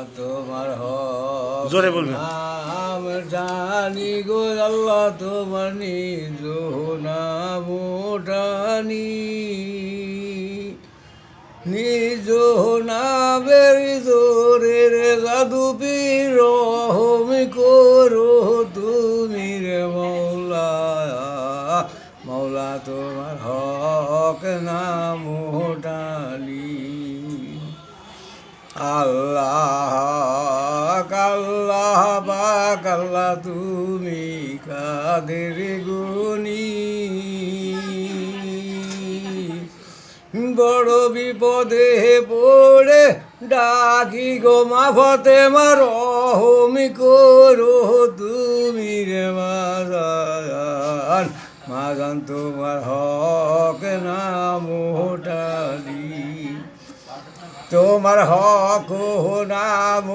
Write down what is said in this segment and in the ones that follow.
তোমার জোরে বলবেন। জানি গো আল্লাহ তোমার নিজ নাম টানি নিজ নামের জোরের জাদু পীর রহমি করো তুমি রে মৌলা। মৌলা তোমার হক নাম টানি আল্লাহ, কাল্লাহ পাক আল্লাহ তুমি কাদের গুনি বড় বিপদে পড়ে ডাকি গো মাফতে মার হমি করো তুমি রে মাজান। মাজান তোমার হক নাম। তোমার হক নাম,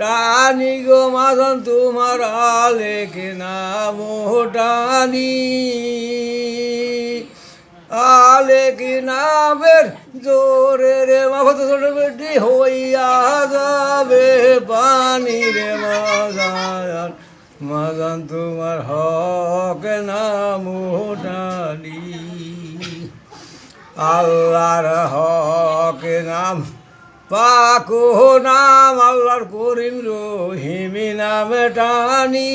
টানি গো মাদন তোমার আলেক নাম, টানি। আলেক নামের জোরে রে মাফত ছোট বেটি, হইয়া যাবে পানি রে মাদান মাদান তোমার হক নাম, টানি। আল্লাহর হক নাম পাক নাম আল্লাহর করিম রহিমি নাম টানি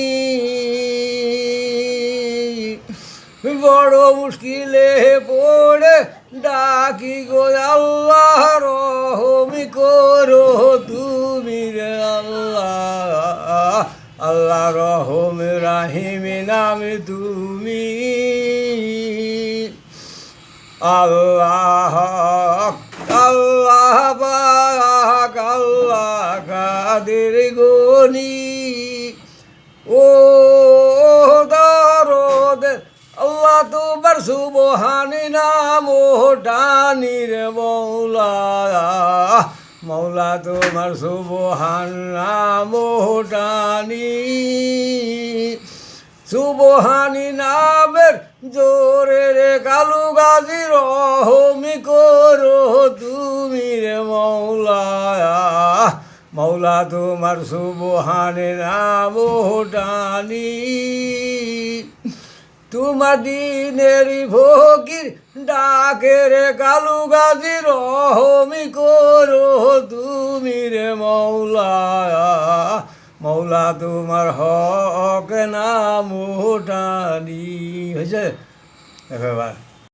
বড় মুশকিলে পড়ে ডাকি গো আল্লাহ, রহমি করো তুমি রে আল্লাহ। আল্লাহ রহম রাহিমি নামে তুমি। আল্লাহ কাদের গনি। ও দরদ, আল্লাহ তোমার সুবহানি নাম ডানির মৌলা। মৌলা তোমার সুবহান নাম ডানি। সুবহানি নামের জোরে রে কালু গাজি রহমি মৌলা তোমার সুবহানি নাম ডানি তোমার দিনের ভোগির ডাকে রে কালু গাজি, রহমি করো তুমি রে মৌলা মৌলা তোমার হক নাম টানি হয়েছে? এবার